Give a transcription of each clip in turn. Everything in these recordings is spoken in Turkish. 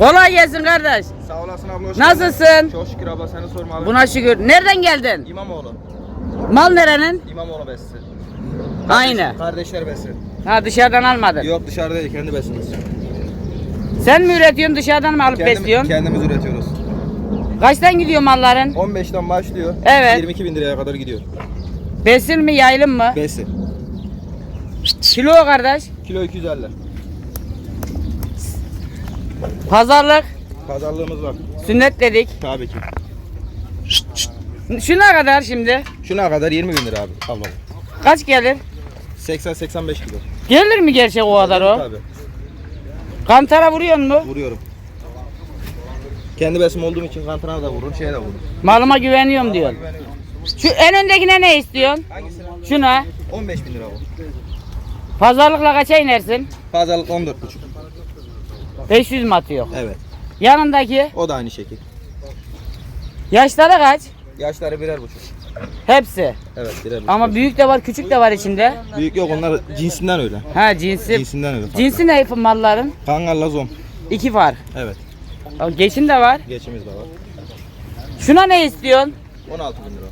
Kolay gelsin kardeş. Sağ olasın abla hoş Nasılsın? geldin. Çok şükür abla seni sormalı. Buna şükür. Nereden geldin? İmamoğlu. Mal nerenin? İmamoğlu besi. Aynı. Kardeşler besi. Ha dışarıdan almadın. Yok dışarıda değil kendi besimiz. Sen mi üretiyorsun dışarıdan mı alıp Kendimiz, besliyorsun? kendimiz üretiyoruz. Kaçtan gidiyor malların? 15'ten başlıyor. Evet. 22 bin liraya kadar gidiyor. Besil mi yaylım mı? Besi. Kilo kardeş. Kilo 250. Pazarlık. Pazarlığımız var. Sünnet dedik. Tabii ki. Şu ne kadar şimdi? Şuna kadar 20 bin lira abi. Abla. Kaç gelir? 80-85 kilo. Gelir mi gerçek o kadar o? Tabii. Kantara vuruyor mu? Vuruyorum. Kendi besim olduğum için kantına da vururum, şeye de vururum. Malıma güveniyorum diyor. Güveniyorum. Şu en öndekine ne istiyorsun? Hangisine? Şuna. 15 bin lira bu. Pazarlıkla kaça inersin? Pazarlık 14,5. 500 mi atıyor? Evet. Yanındaki O da aynı şekil. yaşları kaç? Yaşları birer buçuk. Hepsi. Evet birer buçuk. Ama büyük de var, küçük de var içinde. Büyük yok onlar cinsinden öyle. Ha cinsi. Cinsinden öyle. Cinsi ne malların? Kangal lazom. İki var. Evet. Geçin de var. Geçimiz de var. Şuna ne istiyorsun? 16 bin lira.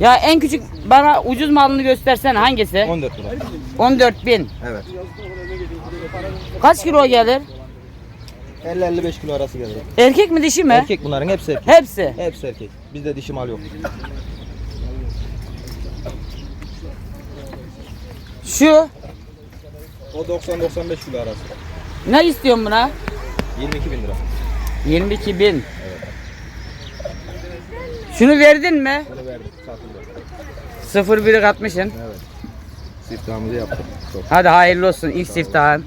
Ya en küçük bana ucuz malını göstersen hangisi? 14 lira. 14 bin. Evet. Kaç kilo gelir? 50-55 kilo arası gelir. Erkek mi dişi mi? Erkek bunların hepsi erkek. Hepsi. Hepsi erkek. Bizde dişi mal yok. Şu O 90-95 kilo arası. ne istiyorsun buna? 22 bin lira. 22 bin. Şunu verdin mi? Bunu verdik. Satıldı. 0 1'i katmışsın. Evet. Siftahımızı yaptık. Çok. Hadi hayırlı olsun ilk siftahın.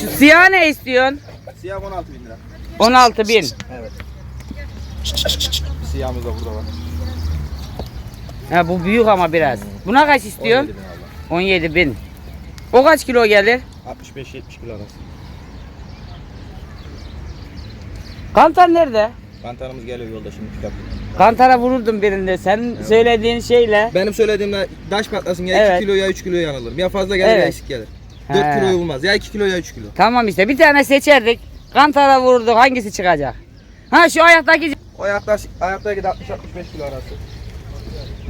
Şu siyah ne istiyorsun? Siyah 16 bin lira. 16 bin. Evet. Siyahımız da burada var. Ha bu büyük ama biraz. Buna kaç istiyorsun? 17 bin abla. 17 bin. O kaç kilo gelir? 65-70 kilo arası. Kantar nerede? Kantarımız geliyor yolda şimdi kitap. Kantara vururdum birinde. Senin söylediğin şeyle. Benim söylediğimde taş patlasın ya Evet. 2 kilo ya 3 kilo yanılır. Ya fazla gelir ya Evet. eksik gelir. 4 He. kiloyu bulmaz. Ya 2 kilo ya 3 kilo. Tamam işte bir tane seçerdik. Kantara vururduk hangisi çıkacak? Ha şu ayaktaki O ayaklar ayaktaki de 60-65 kilo arası.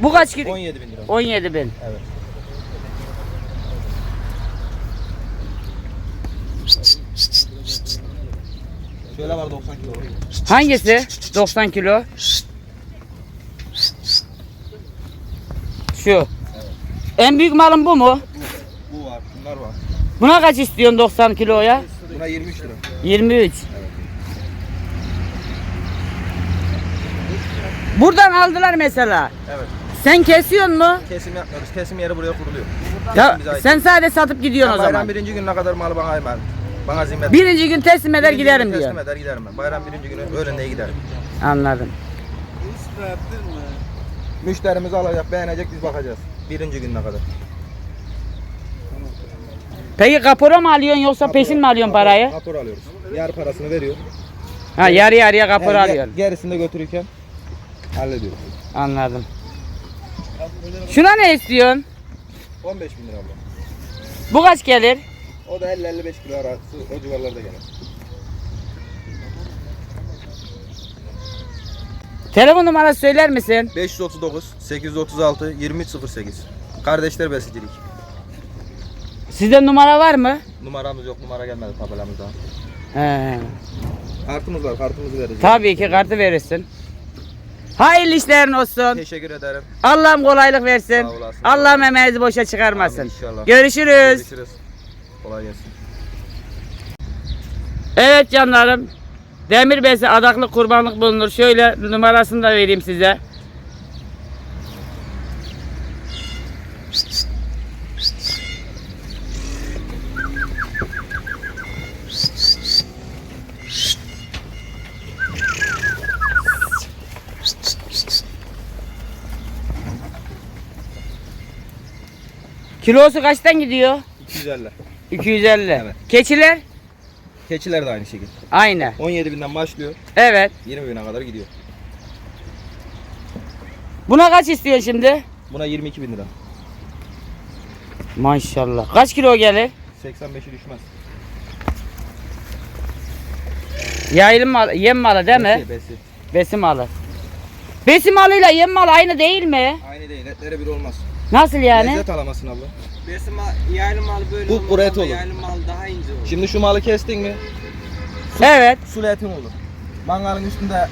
bu kaç kilo? 17 bin lira. 17 bin. Evet. Şöyle var 90 kilo. Hangisi? 90 kilo. Şu. En büyük malın bu mu? Bu var, bunlar var. Buna kaç istiyorsun 90 kiloya? Buna 23 lira. 23. Buradan aldılar mesela. Evet. Sen kesiyorsun mu? Kesim yapmıyoruz. Kesim yeri buraya kuruluyor. Ya bize ait. sen sadece satıp gidiyorsun o bayram zaman. birinci gününe kadar malı bana emanet. Bana zimmet. Birinci gün teslim eder Birinci giderim günü diyor. Teslim eder giderim ben. Bayram birinci günü öğlende giderim. Anladım. Müşterimiz alacak, beğenecek biz bakacağız. Birinci gününe kadar. Peki kapora mı alıyorsun yoksa peşin mi alıyorsun parayı? Rapor alıyoruz. Yarı parasını veriyor. Ha yarı yarıya kapora Yani alıyorsun. Gerisini de götürürken hallediyoruz. Anladım. Şuna ne istiyorsun? 15 bin lira abla. Bu kaç gelir? O da 50-55 kilo arası o civarlarda gelir. Telefon numarası söyler misin? 539 836 2308. Kardeşler besicilik. Sizde numara var mı? Numaramız yok, numara gelmedi tabelamızda. He. Kartımız var, kartımızı veririz. Tabii ki kartı verirsin. Hayırlı işlerin olsun. Teşekkür ederim. Allah'ım kolaylık versin. Sağ olasın. Allah'ım emeğinizi boşa çıkarmasın. Amin inşallah. Görüşürüz. Görüşürüz. Kolay gelsin. Evet canlarım. Demir besi adaklık kurbanlık bulunur. Şöyle numarasını da vereyim size. Kilosu kaçtan gidiyor? 250. 250. Evet. Keçiler? Keçiler de aynı şekilde. Aynı. 17 binden başlıyor, Evet. 20 bine kadar gidiyor. Buna kaç istiyorsun şimdi? Buna 22 bin lira. Maşallah. Kaç kilo gelir? 85'i düşmez. Yayılım malı, yem malı değil mi? Besi, besi. Besim malı. Besim malıyla yem malı aynı değil mi? Aynı değil. Etlere bir olmaz. Nasıl yani? Lezzet alamasın abla. Besim mal, yaylı mal böyle Bu olmaz et ama olur. Yaylı mal daha ince olur. Şimdi şu malı kestin mi? Evet. Sulu etin olur. Mangalın üstünde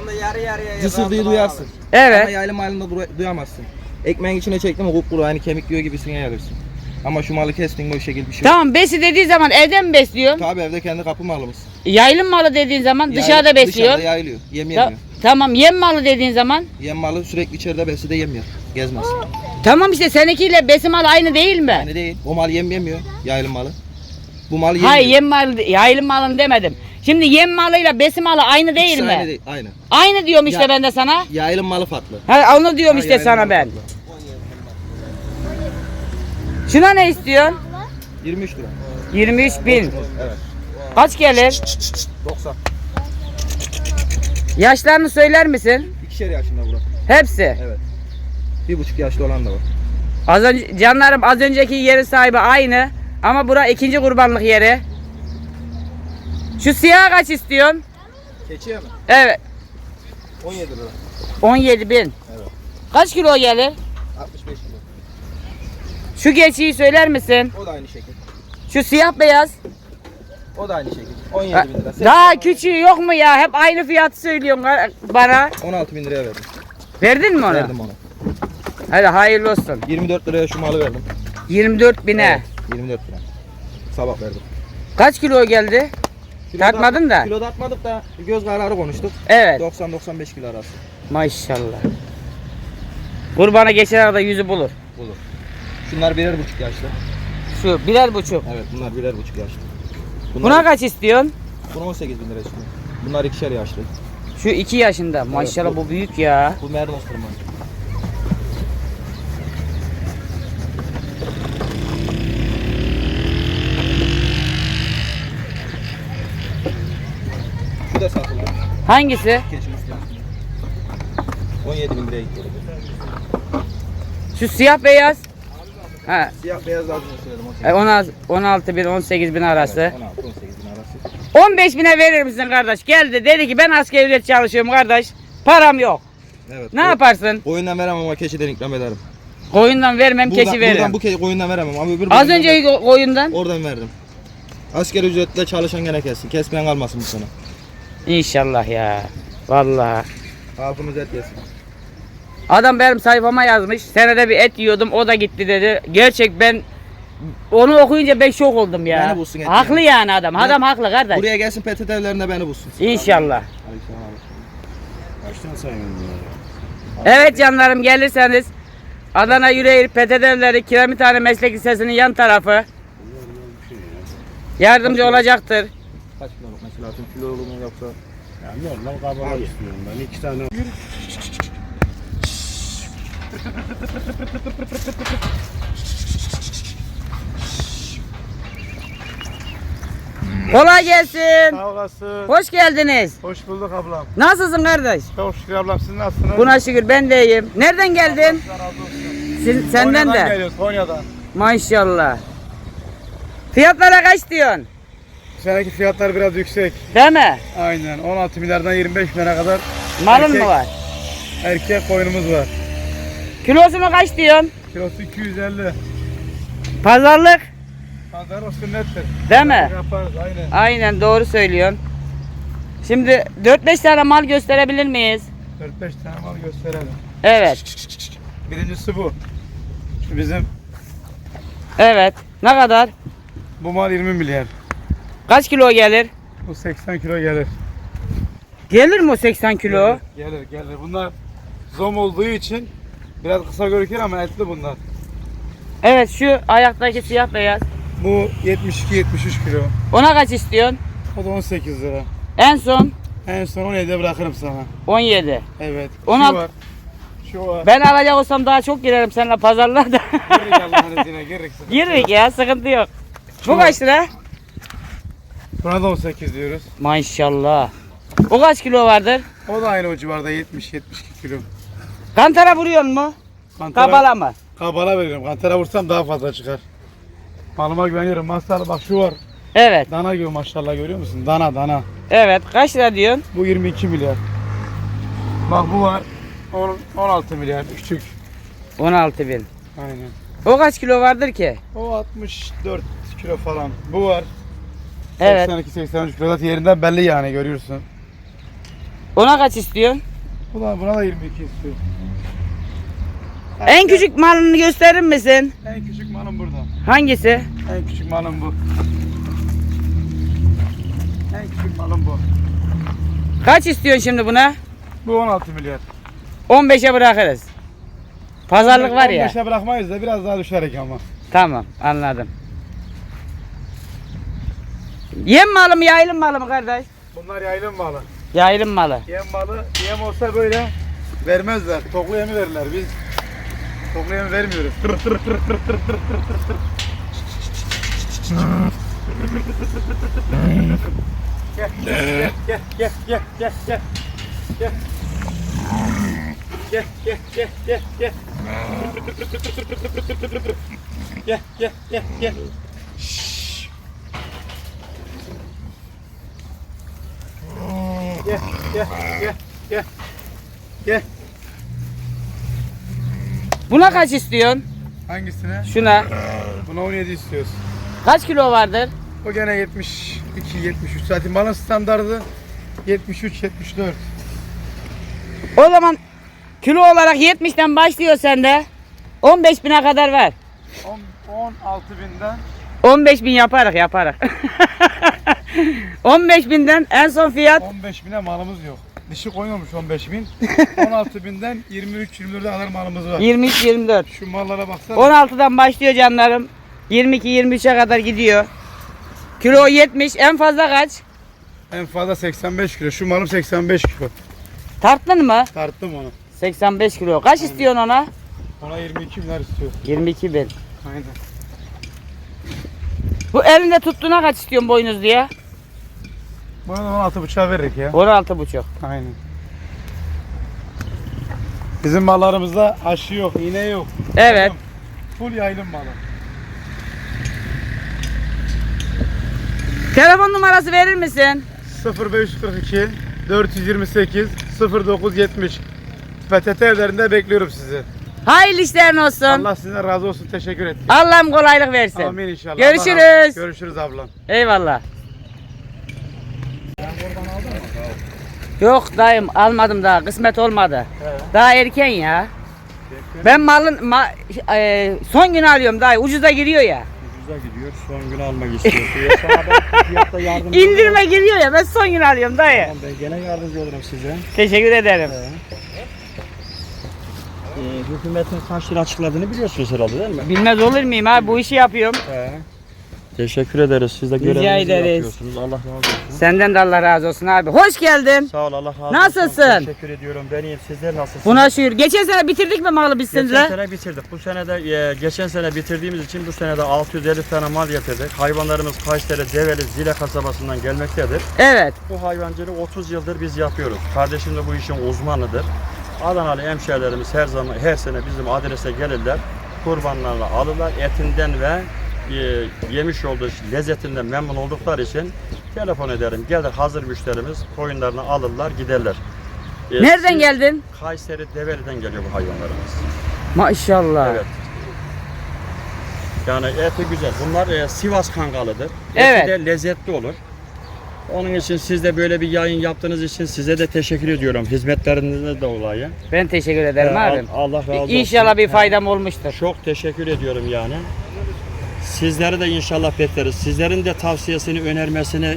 Bunda yarı yarıya cısırdığı yazan duyarsın. alır. Ama Evet. yaylım halinde du- duyamazsın. Ekmeğin içine çektin mi kupkuru aynı kemik yiyor gibisine yersin. Ama şu malı kestin mi o şekil bir şey yok. Tamam besi dediği zaman evden mi besliyorsun? Tabi evde kendi kapı malımız. Yaylım malı dediğin zaman Yaylı- dışarıda besliyorsun. Dışarıda yayılıyor. Yem yemiyor. Tamam yem malı dediğin zaman Yem malı sürekli içeride besi de yemiyor. Gezmez. tamam işte seninkiyle besim malı aynı değil mi? Yani değil. O mal yem yemiyor. Yaylım malı. Bu mal yemiyor. Hayır yem malı, yaylım malını demedim. Şimdi yem malıyla besim malı aynı değil İkisi mi? Aynı değil. Aynı. Aynı diyorum işte Ya- ben de sana. Yaylım malı farklı. Ha, onu diyorum Ha, işte yaylım sana ben. farklı. Şuna ne istiyorsun? 23 lira. 23 bin. Evet. Kaç gelir? 90. Yaşlarını söyler misin? İkişer yaşında burası. Hepsi. Evet. Bir buçuk yaşlı olan da var. Az önce canlarım az önceki yeri sahibi aynı ama bura ikinci kurbanlık yeri. Şu siyah kaç istiyorsun? Keçiye mi? Evet. 17 lira. 17 bin. Evet. Kaç kilo gelir? 65 kilo. Şu geçiyi söyler misin? O da aynı şekil. Şu siyah beyaz. O da aynı şekil. 17 Ha, bin lira. Daha küçüğü yok mu ya? Hep aynı fiyatı söylüyorsun bana. 16 bin liraya verdim. Verdin mi onu? Verdim ona. Hadi hayırlı olsun. 24 liraya şu malı verdim. 24 bine. Evet, 24 lira. Sabah verdim. Kaç kilo geldi? Kilo Tartmadın da. Kilo tartmadık da göz kararı konuştuk. Evet. 90-95 kilo arası. Maşallah. Kurbana geçen arada yüzü bulur. Olur. Şunlar birer buçuk yaşlı. Şu birer buçuk. Evet bunlar birer buçuk yaşlı. Bunlar, Buna kaç istiyorsun? Buna 18 bin lira istiyorum. Bunlar ikişer yaşlı. Şu iki yaşında. Maşallah bu- bu büyük ya. Bu mernos kırma. Şu da satılır. Hangisi? Keçimiz 17 bin liraya gitti. Şu siyah beyaz. Ha, Siyah beyaz lazım söyledim. e, 16, 16 bin 18 bin arası. 16 18 bin arası. 15 bine verir misin kardeş? Geldi dedi ki ben asgari ücret çalışıyorum kardeş. Param yok. Evet. Ne yaparsın? Koyundan veremem ama keçiden ikram ederim. Koyundan vermem Buradan, keçi veririm. buradan bu ke- koyundan veremem ama öbür Az önceki ko- koyundan. Oradan verdim. Asgari ücretle çalışan gene kessin. Kesmeyen kalmasın bu sene. İnşallah ya. Vallahi. Halkımız et yesin. Adam benim sayfama yazmış. Senede bir et yiyordum o da gitti dedi. Gerçek ben onu okuyunca ben şok oldum ya. Beni bulsun et haklı yani. yani adam. Adam haklı kardeş. Buraya gelsin PTT evlerinde beni bulsun. İnşallah. Kaçtan? Evet canlarım gelirseniz Adana Yüreğir Petedevleri Kiremithane Meslek Lisesi'nin yan tarafı yardımcı olacaktır. Kaç kiloluk mesela? Tüm kilolu mu yoksa? Ya normal kabağa istiyorum ben. iki tane Kolay gelsin. Sağ olasın. Hoş geldiniz. Hoş bulduk ablam. Nasılsın kardeş? Çok şükür ablam siz nasılsınız? Buna şükür ben de iyiyim. Nereden geldin? Allah razı olsun. Siz- senden Konya'dan de. geliyoruz Konya'dan. Maşallah. Fiyatlara kaç diyorsun? Bu seneki fiyatlar biraz yüksek. Değil mi? Aynen 16 milyardan 25 milyara kadar Malın Erkek. mı var? erkek koyunumuz var. Kilosunu kaç diyorsun? Kilosu 250. Pazarlık. Pazar o sünnettir. Değil mi? Yaparız aynen. Aynen doğru söylüyorsun. Şimdi 4-5 tane mal gösterebilir miyiz? 4-5 tane mal gösterelim. Evet. Birincisi bu. Şu bizim Evet. Ne kadar? bu mal 20 milyar. Kaç kilo gelir? Bu 80 kilo gelir. Gelir mi o 80 kilo? Gelir gelir. gelir. Bunlar zom olduğu için biraz kısa görünür ama etli bunlar. Evet şu ayaktaki siyah beyaz. Bu 72-73 kilo. Ona kaç istiyorsun? O da 18 lira. En son En son 17'de bırakırım sana. 17. Evet. Ona- Şu var. Şu var. Ben alacak olsam daha çok girerim seninle pazarlarda. Girrik Allah'ın izniyle yok. Girmek ya sıkıntı yok. Bu Şu- kaç lira? Buna da 18 diyoruz. Maşallah. O kaç kilo vardır? O da aynı o civarda 70-72 kilo. Kantara vuruyor mu? Kantara, Kabala mı? Kabala veriyorum. Kantara vursam daha fazla çıkar. Malıma güveniyorum. Maşallah bak şu var. Evet. Dana gibi maşallah görüyor musun? Dana dana. Evet. Kaç lira diyorsun? Bu 22 milyar. Bak bu var. On- 16 milyar küçük. 16 bin. Aynen. O kaç kilo vardır ki? O 64 kilo falan. Bu var. Evet. 82-83 kilo zaten yerinden belli yani görüyorsun. Ona kaç istiyorsun? Da buna da 22 istiyor. En küçük malını gösterir misin? En küçük malım burada. Hangisi? En küçük malım bu. En küçük malım bu. Kaç istiyorsun şimdi buna? Bu 16 milyar. 15'e bırakırız. Pazarlık var ya. 15'e bırakmayız da biraz daha düşerek ama. Tamam anladım. Yem malı mı yaylım malı mı kardeş? Bunlar yaylım malı. Yaylım malı. Yem malı, yem olsa böyle vermezler. Toklu yemi verirler. Biz yemi vermiyoruz. Tır tır tır tır tır tır tır tır tır. Gel gel gel gel gel gel gel gel. Gel gel gel gel gel. Gel gel gel gel. Gel gel gel gel. Gel. Buna kaç istiyorsun? Hangisine? Şuna. Buna 17 istiyoruz. Kaç kilo vardır? O gene 72, 73. Zaten malın standardı 73, 74. O zaman kilo olarak 70'ten başlıyor sende. 15 bine kadar ver. 10, 16 binden 15 bin yaparız yaparız. 15 binden en son fiyat 15 bine malımız yok. Dişi koyuyormuş 15 bin. 16 binden 23-24'e kadar malımız var. 23-24. Şu mallara baksana. 16'dan başlıyor canlarım. 22-23'e kadar gidiyor. Kilo 70 en fazla kaç? En fazla 85 kilo. Şu malım 85 kilo. Tarttın mı? Tarttım onu. 85 kilo. Kaç istiyorsun ona? Ona 22 milyar istiyor. 22 bin. Aynen. Bu elinde tuttuğuna kaç istiyorsun boynuz diye? Buna da 16 bıçağı veririk ya. 16 buçuk. Aynen. Bizim mallarımızda aşı yok, iğne yok. Evet. Full yaylım malı. Telefon numarası verir misin? 0542 428 0970 PTT evlerinde bekliyorum sizi. Hayırlı işlerin olsun. Allah size razı olsun. Teşekkür ettim. Allah'ım kolaylık versin. Amin inşallah. Görüşürüz. Allah razı- Görüşürüz ablam. Eyvallah. Yok dayım almadım daha kısmet olmadı. Daha erken ya. Ben malın ma- e, son gün alıyorum dayı ucuza giriyor ya. Ucuza gidiyor. Son gün almak istiyorsun. İndirme giriyor ya ben son gün alıyorum dayı. olurum. Ben gene yardımcı olurum size. Teşekkür ederim. Ee, hükümetin kaç lira açıkladığını biliyorsunuz herhalde değil mi? Bilmez olur muyum abi bu işi yapıyorum. Teşekkür ederiz. Siz de görevinizi ederiz. yapıyorsunuz. Allah razı olsun. Senden de Allah razı olsun abi. Hoş geldin. Sağ ol Allah razı olsun. Nasılsın? Teşekkür ediyorum. Ben iyiyim. Sizler nasılsınız? Buna şükür. Geçen sene bitirdik mi malı biz Geçen sizinle? sene bitirdik. Bu sene de e, geçen sene bitirdiğimiz için bu sene de 650 tane mal getirdik. Hayvanlarımız Kayseri, Develi, Zile kasabasından gelmektedir. Evet. Bu hayvancılığı 30 yıldır biz yapıyoruz. Kardeşim de bu işin uzmanıdır. Adanalı hemşehrilerimiz her zaman her sene bizim adrese gelirler. Kurbanlarla alırlar. Etinden ve yemiş olduğu lezzetinden memnun oldukları için telefon ederim. Gelir hazır müşterimiz koyunlarını alırlar giderler. E, Nereden geldin? Kayseri Develi'den geliyor bu hayvanlarımız. Maşallah. Evet. Yani eti güzel. Bunlar e, Sivas kangalıdır. Eti Evet. de lezzetli olur. Onun için siz de böyle bir yayın yaptığınız için size de teşekkür ediyorum. Hizmetlerinizde de dolayı. Ben teşekkür ederim Ee, abim. Allah razı olsun. İnşallah bir Ee, faydam olmuştur. Çok teşekkür ediyorum yani. Sizleri de inşallah bekleriz. Sizlerin de tavsiyesini, önermesini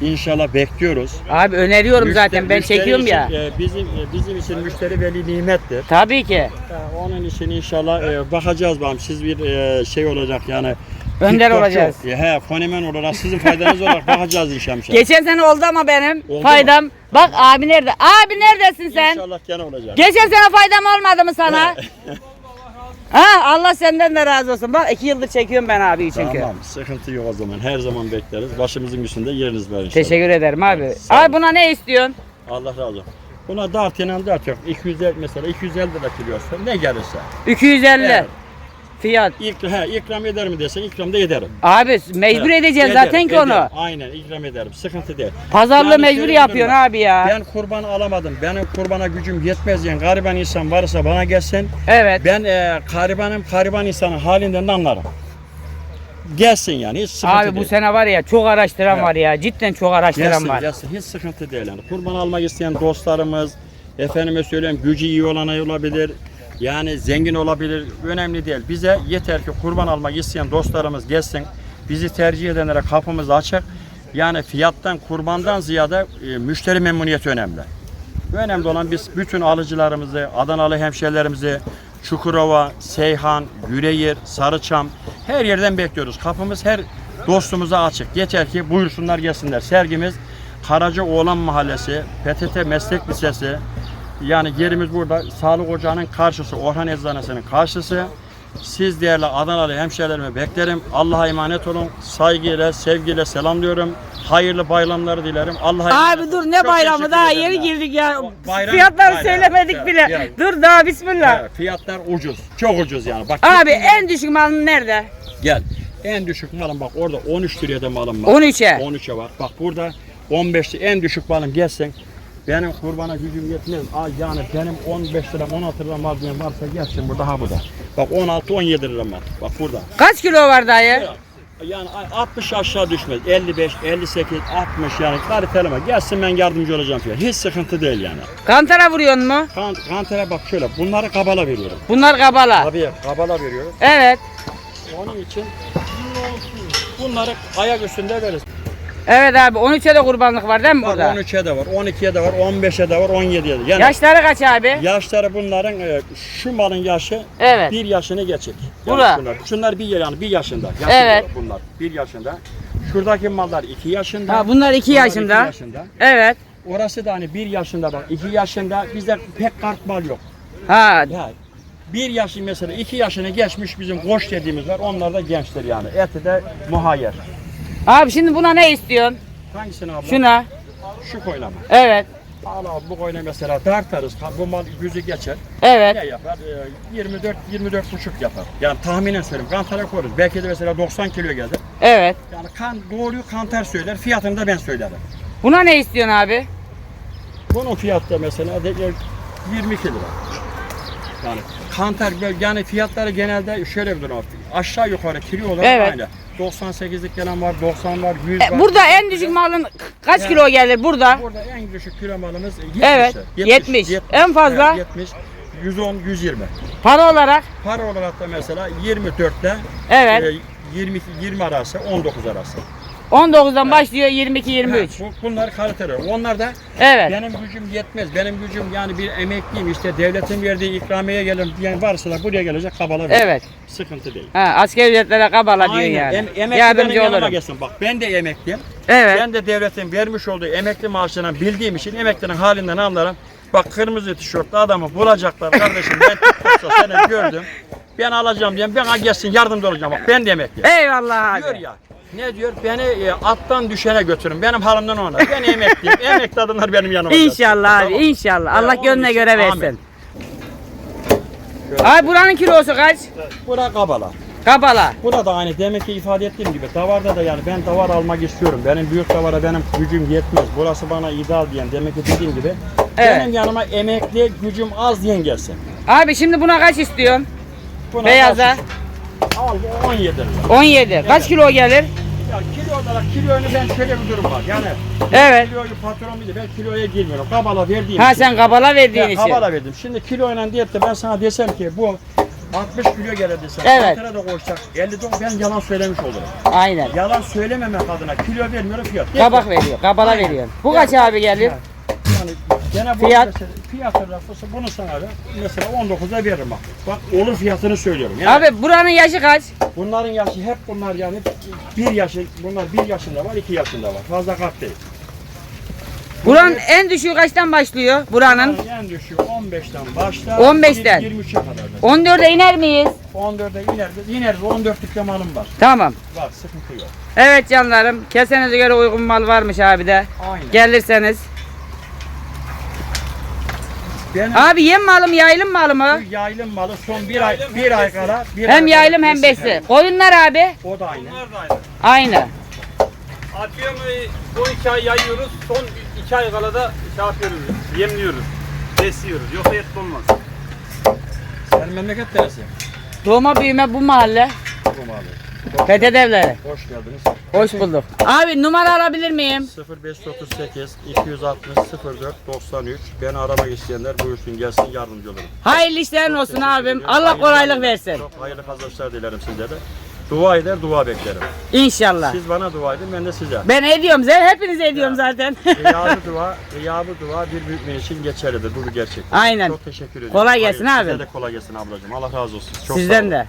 inşallah bekliyoruz. Abi öneriyorum zaten ben Müşteri çekiyorum için, ya. e, bizim e, bizim için müşteri veli nimettir. Tabii ki. E, Onun için inşallah e, bakacağız bakalım. Siz bir e, şey olacak yani. Önder olacağız. e, He, fenomen olarak sizin faydanız olarak bakacağız inşallah. Geçen sene oldu ama benim Oldu faydam. Bak abi nerede? Abi neredesin sen? İnşallah gene olacak. Geçen sene faydam olmadı mı sana? ha Allah senden de razı olsun. Bak iki yıldır çekiyorum ben abi çünkü. Tamam, sıkıntı yok o zaman. Her zaman bekleriz. Başımızın üstünde yeriniz var inşallah. Teşekkür ederim abi. Sağ ol. Abi buna ne istiyorsun? Allah razı olsun. Buna dart yenen dart yok. 250 mesela 250 lira kilosu ne gelirse. 250 Evet. Fiyat. İk, he, ikram eder mi desen ikram da ederim. Abi mecbur Evet, edeceksin ederim, zaten ki ederim. onu. Aynen ikram ederim. Sıkıntı değil. Pazarlığı Yani mecbur yapıyorsun durum var. abi ya. Ben kurban alamadım. Benim kurbana gücüm yetmez diyen gariban insan varsa bana gelsin. Evet. Ben e, garibanım, gariban insanın halinden de anlarım. Gelsin yani hiç sıkıntı Abi bu değil. sene var ya çok araştıran Evet. var ya. Cidden çok araştıran Gelsin, var. gelsin. Hiç sıkıntı değil yani. Kurban almak isteyen dostlarımız, efendime söyleyeyim gücü iyi olana olabilir. Yani zengin olabilir. Önemli değil. Bize yeter ki kurban almak isteyen dostlarımız gelsin. Bizi tercih edenlere kapımız açık. Yani fiyattan, kurbandan ziyade e, müşteri memnuniyeti önemli. Önemli olan biz bütün alıcılarımızı, Adanalı hemşehrilerimizi, Çukurova, Seyhan, Yüreğir, Sarıçam her yerden bekliyoruz. Kapımız her dostumuza açık. Yeter ki buyursunlar gelsinler. Sergimiz Karacaoğlan Mahallesi, PTT Meslek Lisesi. Yani yerimiz burada. Sağlık Ocağı'nın karşısı, Orhan Eczanesi'nin karşısı. Siz değerli Adanalı hemşehrilerimi beklerim. Allah'a emanet olun. Saygıyla, sevgiyle selamlıyorum. Hayırlı bayramları dilerim. Allah'a Abi dur ne Çok bayramı teşekkür daha ederim yeni ya. girdik ya. O bayram- Fiyatları bayram. söylemedik Evet, bile. evet. Dur daha bismillah. Evet, fiyatlar ucuz. Çok ucuz yani. Bak Abi en düşük malın nerede? gel. En düşük malım bak orada 13 liraya da malım var. 13'e. 13'e var. Bak burada 15 lira en düşük malım gelsin. Benim kurbana gücüm yetmez. Ay yani benim 15 lira 16 lira mal diyen varsa gelsin burada ha burada. Bak 16 17 lira mal. Bak burada. Kaç kilo var dayı? Yani 60 aşağı düşmez. 55, 58, 60 yani kaliteleme. Gelsin ben yardımcı olacağım fiyat. Hiç sıkıntı değil yani. Kantara vuruyorsun mu? Kan, kantere bak şöyle bunları kabala veriyorum. Bunlar kabala. Tabii kabala veriyorum. Evet. Onun için bunları ayak üstünde veririz. Evet abi 13'e de kurbanlık var değil mi burada? 13'e de var, 12'ye de var, 15'e de var, 17'ye de. Yani Yaşları kaç abi? yaşları bunların e, şu malın yaşı Evet. bir yaşını geçik. Bura. Bunlar, şunlar bir yani bir yaşında. Yaşı Evet. bunlar, bir yaşında. Şuradaki mallar iki yaşında. Ha, bunlar iki bunlar yaşında. iki yaşında. Evet. Orası da hani bir yaşında bak iki yaşında bizde pek kart mal yok. Ha Ya bir yaşı mesela iki yaşını geçmiş bizim koç dediğimiz var. Onlar da gençtir yani. Eti de muhayyer. Abi şimdi buna ne istiyorsun? Hangisini abla? Şuna. Şu koyuna mı? Evet. Al abi bu koyuna mesela dartarız. Ha, Bu mal yüzü geçer. Evet. Ne yapar? Ee, 24 24 buçuk yapar. Yani tahminen söyleyeyim. Kantara koyarız. Belki de mesela 90 kilo gelir. Evet. Yani kan doğruyu kantar söyler. Fiyatını da ben söylerim. Buna ne istiyorsun abi? Bunun fiyatı da mesela de, e, 22 lira. Yani kantar yani fiyatları genelde şöyle bir durum. Aşağı yukarı kilo olarak Evet. aynı. 98'lik gelen var, 90 var, 100 E, var. burada en düşük malın kaç Yani- kilo gelir burada? Burada en düşük kilo malımız 70. Evet, 70. En fazla? Evet, 70. 110, 120. Para olarak? Para olarak da mesela 24'te Evet. e, 22 20 arası, 19 arası. 19'dan başlıyor 22 23. Ha, bu, bunlar kaliteli. Onlar da Evet. benim gücüm yetmez. Benim gücüm yani bir emekliyim işte devletin verdiği ikramiye gelin diyen varsa da buraya gelecek kabala verir. Evet. Sıkıntı değil. Ha, asker ücretlere kabala Aynen. yani. Em, emekli benim Yardımcı yanıma olurum. gelsin. Bak ben de emekliyim. Evet. Ben de devletin vermiş olduğu emekli maaşından bildiğim için emeklinin halinden anlarım. Bak kırmızı tişörtlü adamı bulacaklar kardeşim ben TikTok'ta seni gördüm. Ben alacağım diyen bana gelsin yardımcı olacağım. Bak ben de emekli. Eyvallah abi. Diyor ya. Ne diyor? Beni e, attan düşene götürün. Benim halimden ona. Ben emekliyim. Emekli adamlar benim yanıma. İnşallah abi Tamam. inşallah. Allah onun gönlüne için göre amin. versin. Abi buranın kilosu kaç? Bura kabala. Kabala. Burada aynı demek ki ifade ettiğim gibi davarda da yani ben davar almak istiyorum. Benim büyük davara benim gücüm yetmez. Burası bana ideal diyen demek ki dediğim gibi. Evet. Benim yanıma emekli gücüm az diyen gelsin. Abi şimdi buna kaç istiyorsun? Buna Beyaza. karşı- Al bu 17 lira. 17. Kaç kilo gelir? Ya kilo olarak kiloyunu ben şöyle bir durum var. Yani Evet. kiloyu patron bilir. Ben kiloya girmiyorum. Kabala verdiğim Ha için. sen kabala verdiğin Ya, için. kabala verdim. Şimdi kiloyla diyet de ben sana desem ki bu 60 kilo gelir desem. Evet. Antara da koşacak. 50 don ben yalan söylemiş olurum. Aynen. Yalan söylememek adına kilo vermiyorum fiyat. Kabak veriyor. Kabala Aynen. veriyor. Bu kaç abi gelir? Yani gene bu Fiyat? mesela, fiyat bunu sana da mesela 19'a veririm bak. Bak olur fiyatını söylüyorum. Yani Abi buranın yaşı kaç? bunların yaşı hep bunlar yani bir yaşı bunlar bir yaşında var iki yaşında var. Fazla kat değil. Buranın en düşüğü kaçtan başlıyor? Buranın. En düşüğü 15'ten başlar. 15'ten. 23'e kadar. 14'e iner miyiz? 14'e iner, iner 14'lük malım var. Tamam. Var sıkıntı yok. Evet canlarım. Kesenize göre uygun mal varmış abi de. Aynen. Gelirseniz. Benim Abi yem malı mı yaylım malı mı? bu yaylım malı son bir ay bir ay kala bir Hem ay yaylım kala hem besi. besi. Koyunlar abi. O da aynı. Bunlar da aynı. Aynı. Atıyorum e, 12 ay yayıyoruz. Son 2 ay kala da şey yapıyoruz. Yemliyoruz. Besliyoruz. Yoksa et olmaz. Senin memleket neresi? Doğma büyüme bu mahalle. Bu mahalle. Fethet evleri. Hoş geldiniz. Hoş bulduk. Abi numara alabilir miyim? 0538 260 04 93 Beni aramak isteyenler buyursun gelsin yardımcı olurum. Hayırlı işlerin olsun Teşekkür abim. ediyorum. Allah Hayırlı kolaylık versin. Çok hayırlı kazançlar dilerim sizlere. Dua eder, dua beklerim. İnşallah. Siz bana dua edin, ben de size. Ben ediyorum zaten. Hepinize ediyorum zaten. Riyabı dua, riyabı dua bir mümin için geçerlidir. Bu bir gerçek. Aynen. Çok teşekkür ederim. Kolay gelsin Hayır, abi. Size de kolay gelsin ablacığım. Allah razı olsun. Çok Sizden de.